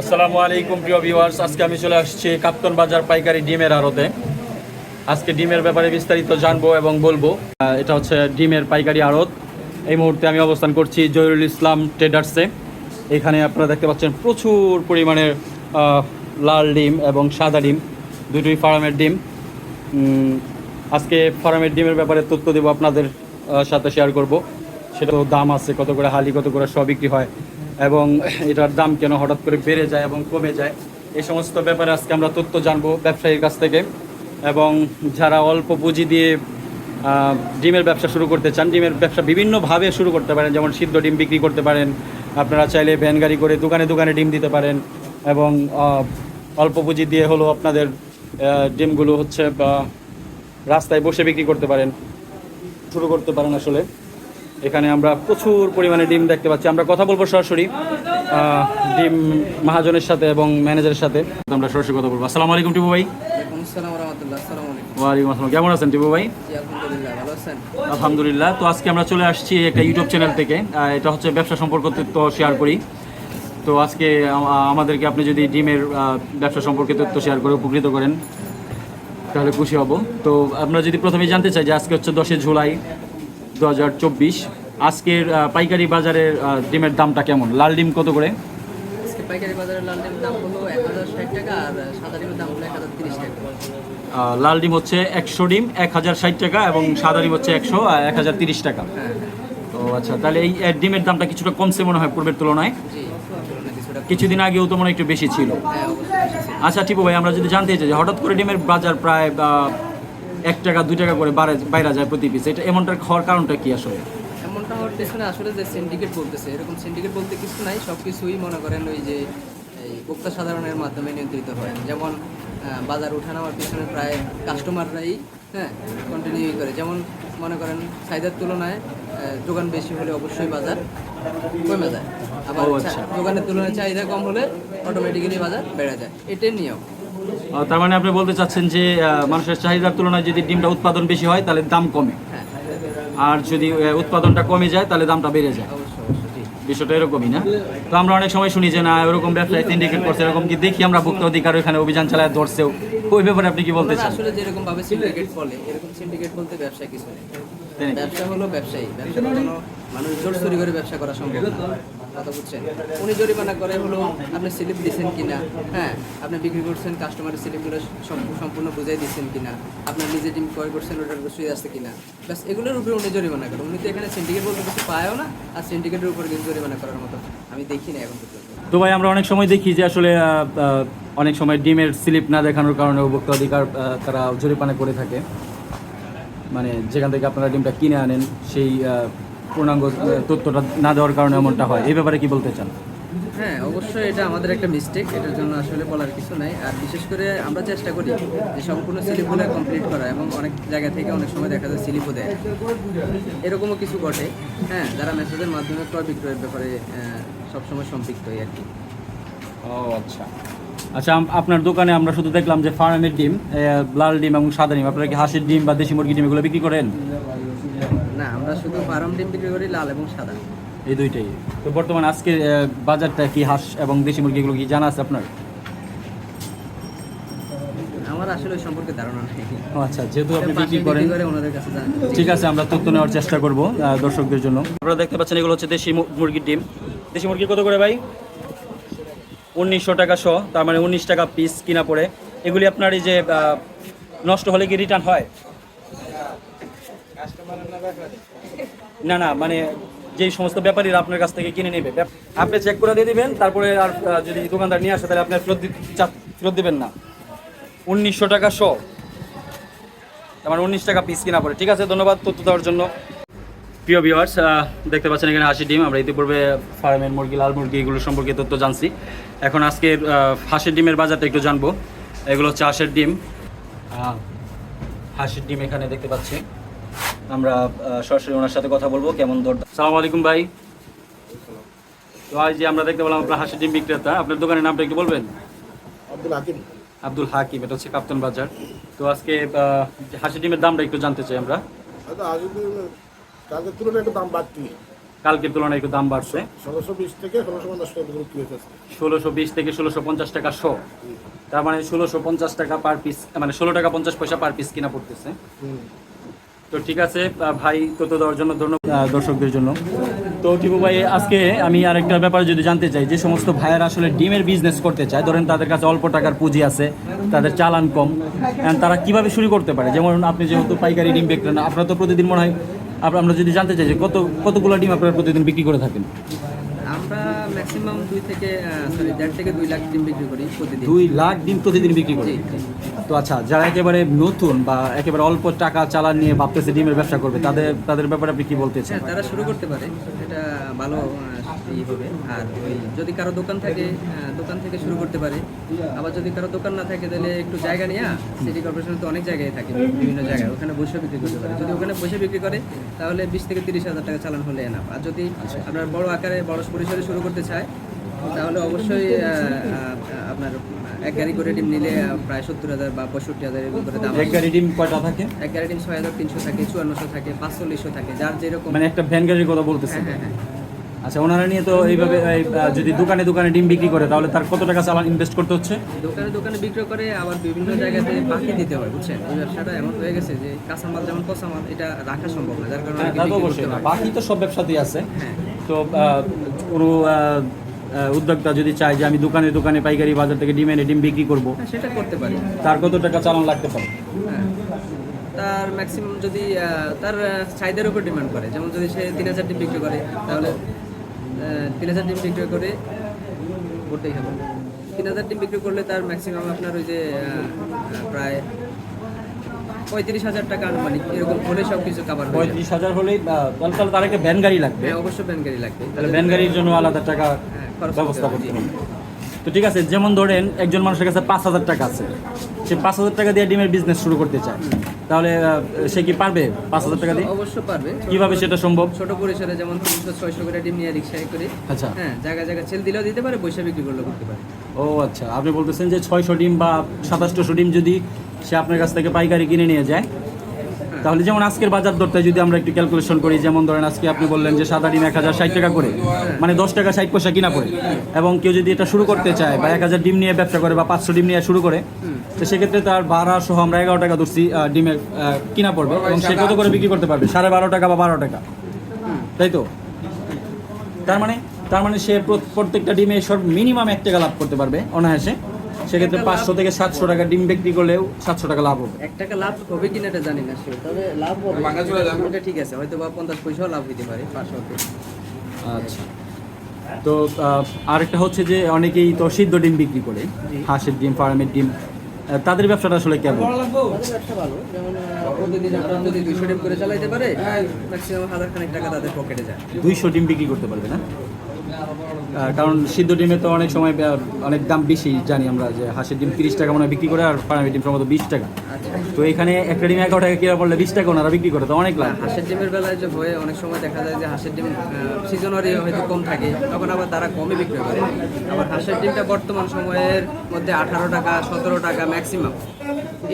আসসালামু আলাইকুম, প্রিয় ভিউয়ার্স আজকে আমি চলে আসছি কাপ্তন বাজার পাইকারি ডিমের আড়তে। আজকে ডিমের ব্যাপারে বিস্তারিত জানব এবং বলব। এটা হচ্ছে ডিমের পাইকারি আড়ত। এই মুহূর্তে আমি অবস্থান করছি জহিরুল ইসলাম ট্রেডার্সে। এখানে আপনারা দেখতে পাচ্ছেন প্রচুর পরিমাণের লাল ডিম এবং সাদা ডিম, দুটোই ফার্মের ডিম। আজকে ফার্মের ডিমের ব্যাপারে তথ্য দেবো আপনাদের সাথে শেয়ার করব। সেটা দাম আছে, কত করে হালি, কত করে সব বিক্রি হয়। এবং এটার দাম কেন হঠাৎ করে বেড়ে যায় এবং কমে যায়, এই সমস্ত ব্যাপারে আজকে আমরা তথ্য জানব ব্যবসায়ীর কাছ থেকে। এবং যারা অল্প পুঁজি দিয়ে ডিমের ব্যবসা শুরু করতে চান, ডিমের ব্যবসা বিভিন্নভাবে শুরু করতে পারেন, যেমন সিদ্ধ ডিম বিক্রি করতে পারেন, আপনারা চাইলে ভ্যান গাড়ি করে দোকানে দোকানে ডিম দিতে পারেন এবং অল্প পুঁজি দিয়ে হলো আপনাদের ডিমগুলো হচ্ছে, বা রাস্তায় বসে বিক্রি করতে পারেন, শুরু করতে পারেন আসলে। এখানে আমরা প্রচুর পরিমাণে ডিম দেখতে পাচ্ছি। আমরা কথা বলব সরাসরি ডিম মহাজনের সাথে এবং ম্যানেজারের সাথে। আমরা সরাসরি কথা বলব। আসসালামু আলাইকুম টিপু ভাই। ওয়ালাইকুম আসসালাম কেমন আছেন টিপু ভাই? আলহামদুলিল্লাহ তো আজকে আমরা চলে আসছি একটা ইউটিউব চ্যানেল থেকে। এটা হচ্ছে ব্যবসা সম্পর্ক তথ্য শেয়ার করি। তো আজকে আমাদেরকে আপনি যদি ডিমের ব্যবসা সম্পর্কে তথ্য শেয়ার করে উপকৃত করেন তাহলে খুশি হব। তো আমরা যদি প্রথমে জানতে চাই যে আজকে হচ্ছে দশই জুলাই দু হাজার চব্বিশ। আজকের পাইকারি বাজারের ডিমের দামটা কেমন? লাল ডিম কত করে? আজকে পাইকারি বাজারে লাল ডিমের দাম হলো এক হাজার ষাট টাকা আর সাদা ডিমের দাম হলো এক হাজার তিরিশ টাকা। লাল ডিম হচ্ছে একশো ডিম এক হাজার ষাট টাকা এবং সাদা ডিম হচ্ছে একশো এক হাজার তিরিশ টাকা। হ্যাঁ তো আচ্ছা তাহলে এই ডিমের দামটা কিছুটা কমছে মনে হয় পূর্বের তুলনায়? কিছুদিন আগেও তো মনে হয় একটু বেশি ছিল। হ্যাঁ। আচ্ছা টিপু ভাই আমরা যদি জানতে চাই যে হঠাৎ করে ডিমের বাজার প্রায় এক টাকা দুই টাকা করে বাইরে যায় প্রতি পিস এটা এমনটার খাওয়ার কারণটা কি আসলে? হওয়ার পেছনে আসলে যে সিন্ডিকেট বলতেছে এরকম সিন্ডিকেট বলতে কিছু নাই সব কিছুই মনে করেন ওই যে এই ভোক্তা সাধারণের মাধ্যমে নিয়ন্ত্রিত হয়। যেমন বাজার ওঠানামার পিছনে প্রায় কাস্টমাররাই হ্যাঁ কন্টিনিউ করে। যেমন মনে করেন চাহিদার তুলনায় যোগান বেশি হলে অবশ্যই বাজার কমে যায়। আবার ও, আচ্ছা। তুলনায় চাহিদা কম হলে অটোমেটিক্যালি বাজার বেড়ে যায়। এটাই নিয়ম। তার মানে আপনি বলতে চাচ্ছেন যে মানুষের চাহিদার তুলনায় যদি ডিমটা উৎপাদন বেশি হয় তাহলে দাম কমে। হ্যাঁ। আর যদি উৎপাদনটা কমে যায় তাহলে দামটা বেড়ে যায়। বিষয়টা এরকমই না? তো আমরা অনেক সময় শুনি যে না এরকম ব্যবসায় সিন্ডিকেট করছে এরকম কি দেখি আমরা ভুক্ত অধিকার ওখানে অভিযান চালায় ধরছেও? ওই ব্যাপারে আপনি কি বলতে চান? আসলে যেরকম ভাবে সিন্ডিকেট বলে এরকম সিন্ডিকেট বলতে ব্যবসা কিছু নেই। ব্যবসা হলো ব্যবসায়ী ব্যবসা মানুষ জোর চুরি করে ব্যবসা করা সম্ভব না। কথা বুঝছেন উনি জরিমানা করে হলো আপনি স্লিপ দিচ্ছেন কিনা? হ্যাঁ আপনি বিক্রি করছেন কাস্টমারের স্লিপগুলো সম্পূর্ণ বুঝাই দিচ্ছেন কিনা? আপনার নিজে ডিম ক্রয় করছেন, ওটার রসিদ আছে কিনা? ব্যাস, এগুলোর উপরে উনি জরিমানা করে। উনি তো এখানে সিন্ডিকেট বলতে কিছু পায়ও না, আর সিন্ডিকেটের উপরে কিছু জরিমানা করার মতো আমি দেখি না এখন তো ভাই, আমরা অনেক সময় দেখি যে আসলে অনেক সময় ডিমের স্লিপ না দেখানোর কারণে উপভোক্তা অধিকার তারা জরিমানা করে থাকে। মানে যেখান থেকে আপনারা ডিমটা কিনে আনেন, সেই পূর্ণাঙ্গ তথ্যটা না দেওয়ার কারণে এমনটা হয়। এই ব্যাপারে কি বলতে চান? হ্যাঁ অবশ্যই এটা আমাদের একটা মিস্টেক এটার জন্য আসলে বলার কিছু নাই। আর বিশেষ করে আমরা চেষ্টা করি যে সম্পূর্ণ স্লিপগুলো কমপ্লিট করা এবং অনেক জায়গা থেকে অনেক সময় দেখা যায় স্লিপও দেয়। এরকমও কিছু ঘটে হ্যাঁ যারা মেসেজের মাধ্যমে ক্রয় বিক্রয়ের ব্যাপারে সবসময় সম্পৃক্ত হয় আর কি। ও আচ্ছা। আচ্ছা আপনার দোকানে আমরা শুধু দেখলাম যে ফার্মের ডিম লাল ডিম এবং সাদা ডিম। আপনারা কি হাঁসের ডিম বা দেশি মুরগি ডিম এগুলো বিক্রি করেন? না আমরা শুধু ফার্ম ডিম বিক্রি করি লাল এবং সাদা। এই দুইটাই। তো বর্তমানে আজকে বাজারটা কি হাঁস এবং দেশি মুরগি এগুলো কি জানা আছে আপনার? আমার আসলে সম্পর্কে ধারণা নেই। আচ্ছা যেহেতু আপনি বিক্রি করেন ঠিক আছে আমরা তথ্য নেওয়ার চেষ্টা করব দর্শকদের জন্য। আপনারা দেখতে পাচ্ছেন এগুলো হচ্ছে দেশি মুরগির ডিম। দেশি মুরগি কত করে ভাই? উনিশশো টাকা শ, তার মানে উনিশ টাকা পিস কিনা পড়ে। এগুলি আপনার এই যে নষ্ট হলে কি রিটার্ন হয়? না না মানে যেই সমস্ত ব্যাপারীরা আপনার কাছ থেকে কিনে নেবে আপনি চেক করে দিয়ে দিবেন, তারপরে আর যদি দোকানদার নিয়ে আসে, তাহলে আপনি আর ফেরত ফেরত দিবেন না। উনিশশো টাকা শ। আমার উনিশ টাকা পিস কিনা পড়ে। ঠিক আছে, ধন্যবাদ তথ্য দেওয়ার জন্য। প্রিয় ভিউয়ার্স দেখতে পাচ্ছেন এখানে হাসি ডিম। আমরা ইতিপূর্বে ফার্মের মুরগি লাল মুরগি এগুলো সম্পর্কে তথ্য জানছি। এখন আজকের আহ, হাঁসের ডিমের বাজারটা একটু জানব। এগুলো হচ্ছে হাঁসের ডিম। হাঁসের ডিম এখানে দেখতে পাচ্ছি। আমরা সরাসরি ওনার সাথে কথা বলব। কেমন দর সালাম আলাইকুম ভাই। তো আজ যে আমরা দেখতে পেলাম আপনার হাঁসের ডিম বিক্রেতা আপনার দোকানের নামটা একটু বলবেন? আব্দুল হাকিম। আব্দুল হাকিম এটা হচ্ছে কাপ্তান বাজার। তো আজকে হাঁসের ডিমের দামটা একটু জানতে চাই আমরা। কালকের তুলনায় একটু দাম বাড়তি। কালকের তুলনায় একটু দাম বাড়ছে। ষোলোশো বিশ থেকে ষোলোশো পঞ্চাশ টাকা বিক্রি হইতেছে। ষোলোশো বিশ থেকে ষোলোশো পঞ্চাশ টাকা শো। তার মানে ষোলোশো পঞ্চাশ টাকা পার পিস মানে ষোলো টাকা পঞ্চাশ পয়সা পার পিস কিনা পড়তেছে। তো ঠিক আছে ভাই তত দেওয়ার জন্য ধন্যবাদ দর্শকদের জন্য। তো টিপু ভাই আজকে আমি আরেকটা ব্যাপারে যদি জানতে চাই যে সমস্ত ভাইয়েরা আসলে ডিমের বিজনেস করতে চায় ধরেন তাদের কাছে অল্প টাকার পুঁজি আছে তাদের চালান কম তারা কীভাবে শুরু করতে পারে? যেমন আপনি যেহেতু পাইকারি ডিম বিক্রেন আপনারা তো প্রতিদিন মনে হয় আমরা যদি জানতে চাই যে কত কতগুলো ডিম আপনারা প্রতিদিন বিক্রি করে থাকেন? আমরা ম্যাক্সিমাম দুই থেকে সরি দেড় থেকে দুই লাখ ডিম বিক্রি করি প্রতিদিন। দুই লাখ ডিম প্রতিদিন বিক্রি করে। তো আচ্ছা যারা একেবারে নতুন বা একেবারে অল্প টাকা চালান নিয়ে ভাবতেছে ডিমের ব্যবসা করবে তাদের তাদের ব্যাপারে আপনি কি বলতে চান? হ্যাঁ তারা শুরু করতে পারে। এটা ভালো ই হবে। আর ওই যদি কারও দোকান থাকে দোকান থেকে শুরু করতে পারে। আবার যদি কারও দোকান না থাকে তাহলে একটু জায়গা নিয়ে। সিটি কর্পোরেশন তো অনেক জায়গায় থাকে বিভিন্ন জায়গায়। ওখানে বসে বিক্রি করতে পারে। যদি ওখানে বসে বিক্রি করে তাহলে বিশ থেকে তিরিশ হাজার টাকা চালান হলে এনাফ আর যদি আপনার বড় আকারে বড় পরিসরে শুরু করতে চায় তাহলে অবশ্যই আপনার এক গাড়ি করে ডিম নিলে প্রায় সত্তর হাজার বা পঁয়ষট্টি হাজার এরকম করে দাম এক গাড়ি ডিম কয়টা থাকে? এক গাড়ি ডিম ছয় হাজার তিনশো থাকে চুয়ান্নশো থাকে পাঁচচল্লিশশো থাকে যার যেরকম মানে একটা ভ্যান গাড়ির কথা বলতেছে হ্যাঁ হ্যাঁ হ্যাঁ। আচ্ছা ওনারা নিয়ে তো এইভাবে যদি দোকানে দোকানে ডিম বিক্রি করে তাহলে তার কত টাকা চালান ইনভেস্ট করতে হচ্ছে? দোকানে দোকানে বিক্রি করে আবার বিভিন্ন জায়গাতে বাকি দিতে হয় বুঝছেন? এই ব্যবসাটা এমন হয়ে গেছে যে কাঁচামাল যেমন কাঁচামাল এটা রাখা সম্ভব না যার কারণে হ্যাঁ তা তো অবশ্যই না। বাকি তো সব ব্যবসাতেই আছে। হ্যাঁ। তো কোনো উদ্যোক্তা যদি চায় যে আমি দোকানে দোকানে পাইকারি বাজার থেকে ডিম এনে ডিম বিক্রি করব হ্যাঁ, সেটা করতে পারি। তার কত টাকা চালান লাগতে পারে? তার ম্যাক্সিমাম যদি তার চাহিদার উপর ডিমান্ড করে। যেমন যদি সে তিন হাজার ডিম বিক্রি করে তাহলে তিন হাজার ডিম বিক্রি করে করতেই হবে তিন হাজার ডিম বিক্রি করলে তার ম্যাক্সিমাম আপনার ওই যে প্রায় পঁয়ত্রিশ হাজার টাকা আনুমানিক এরকম হলে সব কিছু যাবে পঁয়ত্রিশ হাজার হলেই তাহলে তার একটা ভ্যান গাড়ি লাগবে। হ্যাঁ অবশ্যই ব্যান গাড়ি লাগবে। তাহলে ভ্যান গাড়ির জন্য আলাদা টাকা হ্যাঁ, ব্যবস্থা করতে হবে। তো ঠিক আছে যেমন ধরেন একজন মানুষের কাছে পাঁচ হাজার টাকা আছে। সে পাঁচ হাজার টাকা দিয়ে ডিমের বিজনেস শুরু করতে চায়। তাহলে সে কি পারবে পাঁচ হাজার টাকা দিয়ে? অবশ্যই পারবে। কীভাবে সেটা সম্ভব? ছোট পরিসরে যেমন তিনশো ছয়শো করে ডিম নিয়ে রিক্সায় করে আচ্ছা। হ্যাঁ জায়গা জায়গা ছেল দিলেও দিতে পারে পয়সা বিক্রি করলেও করতে পারে। ও আচ্ছা। আপনি বলতেছেন যে ছয়শো ডিম বা সাতাশশো ডিম যদি সে আপনার কাছ থেকে পাইকারি কিনে নিয়ে যায় তাহলে যেমন আজকের বাজার দরটা যদি আমরা একটু ক্যালকুলেশন করি, যেমন ধরেন আজকে আপনি বললেন যে সাদা ডিম এক হাজার ষাট টাকা করে মানে দশ টাকা ষাট পয়সা কিনা পড়ে এবং কেউ যদি এটা শুরু করতে চায় বা এক হাজার ডিম নিয়ে ব্যবসা করে বা পাঁচশো ডিম নিয়ে শুরু করে, তো সেক্ষেত্রে তার ভাড়া সহ আমরা এগারো টাকা ধরছি ডিমের কিনা পড়বে, এবং সে কত করে বিক্রি করতে পারবে? সাড়ে বারো টাকা বা বারো টাকা। তাই তো? তার মানে তার মানে সে প্র- প্রত্যেকটা ডিমে সব মিনিমাম এক টাকা লাভ করতে পারবে, অনায়াসে। সেক্ষেত্রে পাঁচশো থেকে সাতশো টাকা ডিম বিক্রি করলেও সাতশো টাকা লাভ হবে। এক টাকা লাভ হবে কিনা এটা জানি না তবে লাভ হবে। ওটা ঠিক আছে হয়তো বা পঞ্চাশ পয়সাও লাভ হতে পারে পাঁচশো আচ্ছা। তো আহ, আরেকটা হচ্ছে যে অনেকেই তো সিদ্ধ ডিম বিক্রি করে হাঁসের ডিম ফার্মের ডিম। তাদের ব্যবসাটা আসলে কেমন? ব্যবসা ভালো যেমন প্রতিদিন আপনার যদি দুইশো ডিম করে চালাইতে পারে ম্যাক্সিমাম হাজার খানেক টাকা তাদের পকেটে যায়। দুইশো ডিম বিক্রি করতে পারবে না? কারণ সিদ্ধ ডিমে তো অনেক সময় অনেক দাম বেশি জানি আমরা যে হাঁসের ডিম তিরিশ টাকা মানে বিক্রি করে, আর ফার্মের ডিম সম্ভবত বিশ টাকা। তো এখানে একটা ডিম এগারো টাকা কিনা পড়লে বিশ টাকা ওনারা বিক্রি করে তো অনেক লাভ। হাঁসের ডিমের বেলায় যে হয়ে অনেক সময় দেখা যায় যে হাঁসের ডিম সিজনারি হয়তো কম থাকে, তখন আবার তারা কমে বিক্রি করে। আবার হাঁসের ডিমটা বর্তমান সময়ের মধ্যে আঠারো টাকা, সতেরো টাকা ম্যাক্সিমাম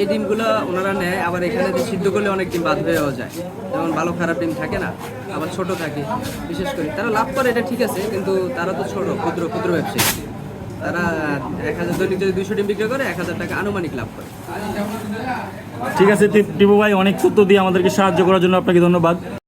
এই ডিমগুলো ওনারা নেয়, আবার এখানে যে সিদ্ধ করলে অনেক ডিম বাদ হয়েও যায়। যেমন ভালো খারাপ ডিম থাকে না, আবার ছোট থাকে, বিশেষ করে। তারা লাভ করে, এটা ঠিক আছে, কিন্তু তারা তো ছোট, ক্ষুদ্র ক্ষুদ্র ব্যবসায়ী। তারা এক হাজার দৈনিক যদি ডিম বিক্রি করে, এক হাজার টাকা আনুমানিক লাভ করে। ঠিক আছে টিপু ভাই, অনেক তথ্য দিয়ে আমাদেরকে সাহায্য করার জন্য আপনাকে ধন্যবাদ।